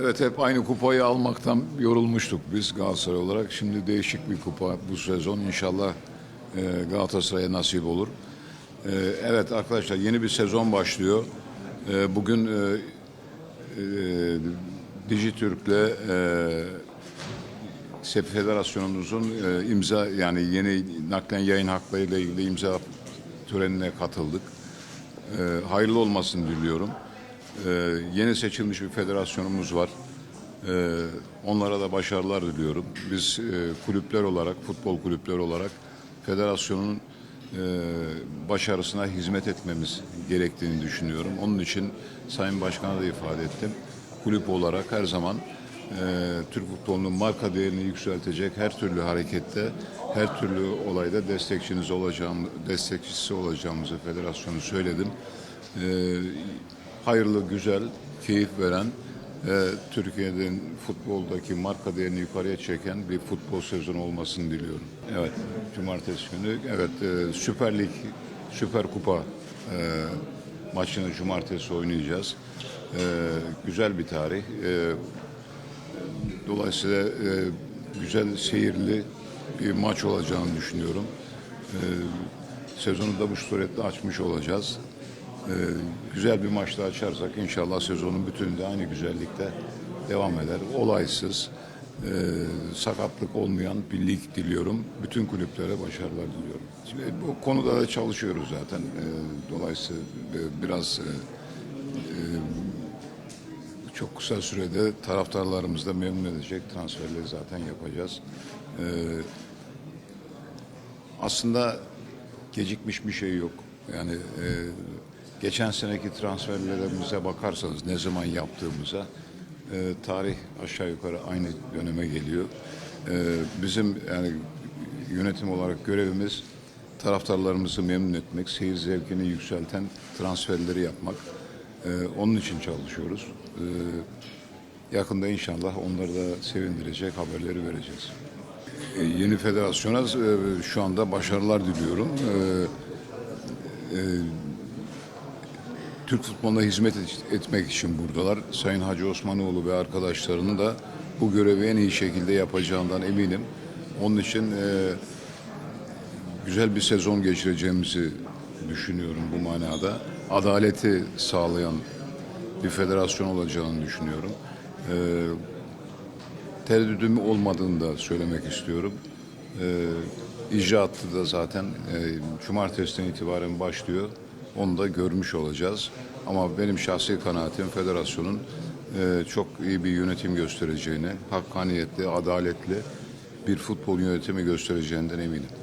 Evet hep aynı kupayı almaktan yorulmuştuk biz Galatasaray olarak. Şimdi değişik bir kupa bu sezon inşallah e, Galatasaray'a nasip olur. E, evet arkadaşlar yeni bir sezon başlıyor. E, bugün e, e, Dijitürk'le e, Sep Federasyonumuzun e, imza yani yeni naklen yayın hakları ile ilgili imza törenine katıldık. E, hayırlı olmasını diliyorum. E, yeni seçilmiş bir federasyonumuz var. E, onlara da başarılar diliyorum. Biz e, kulüpler olarak, futbol kulüpleri olarak federasyonun e, başarısına hizmet etmemiz gerektiğini düşünüyorum. Onun için Sayın Başkan'a da ifade ettim. Kulüp olarak her zaman e, Türk futbolunun marka değerini yükseltecek her türlü harekette, her türlü olayda destekçiniz olacağım, destekçisi olacağımızı federasyonu söyledim. E, hayırlı, güzel, keyif veren, e, Türkiye'nin futboldaki marka değerini yukarıya çeken bir futbol sezonu olmasını diliyorum. Evet, cumartesi günü, evet e, Süper Lig, Süper Kupa e, maçını cumartesi oynayacağız. E, güzel bir tarih. E, Dolayısıyla e, güzel seyirli bir maç olacağını düşünüyorum. E, sezonu da bu suretle açmış olacağız. E, güzel bir maçla açarsak inşallah sezonun bütününde aynı güzellikte devam eder. Olaysız, e, sakatlık olmayan bir lig diliyorum. Bütün kulüplere başarılar diliyorum. Şimdi bu konuda da çalışıyoruz zaten. E, dolayısıyla e, biraz e, çok kısa sürede taraftarlarımızı da memnun edecek transferleri zaten yapacağız. Ee, aslında gecikmiş bir şey yok. Yani e, geçen seneki transferlerimize bakarsanız ne zaman yaptığımıza e, tarih aşağı yukarı aynı döneme geliyor. E, bizim yani yönetim olarak görevimiz taraftarlarımızı memnun etmek, seyir zevkini yükselten transferleri yapmak. Ee, onun için çalışıyoruz. Ee, yakında inşallah onları da sevindirecek haberleri vereceğiz. Ee, yeni federasyona e, şu anda başarılar diliyorum. Ee, e, Türk futboluna hizmet et- etmek için buradalar. Sayın Hacı Osmanoğlu ve arkadaşlarının da bu görevi en iyi şekilde yapacağından eminim. Onun için e, güzel bir sezon geçireceğimizi düşünüyorum bu manada. Adaleti sağlayan bir federasyon olacağını düşünüyorum. Ee, tereddüdüm olmadığını da söylemek istiyorum. Ee, icraatı da zaten e, cumartesiden itibaren başlıyor. Onu da görmüş olacağız. Ama benim şahsi kanaatim federasyonun e, çok iyi bir yönetim göstereceğine, hakkaniyetli, adaletli bir futbol yönetimi göstereceğinden eminim.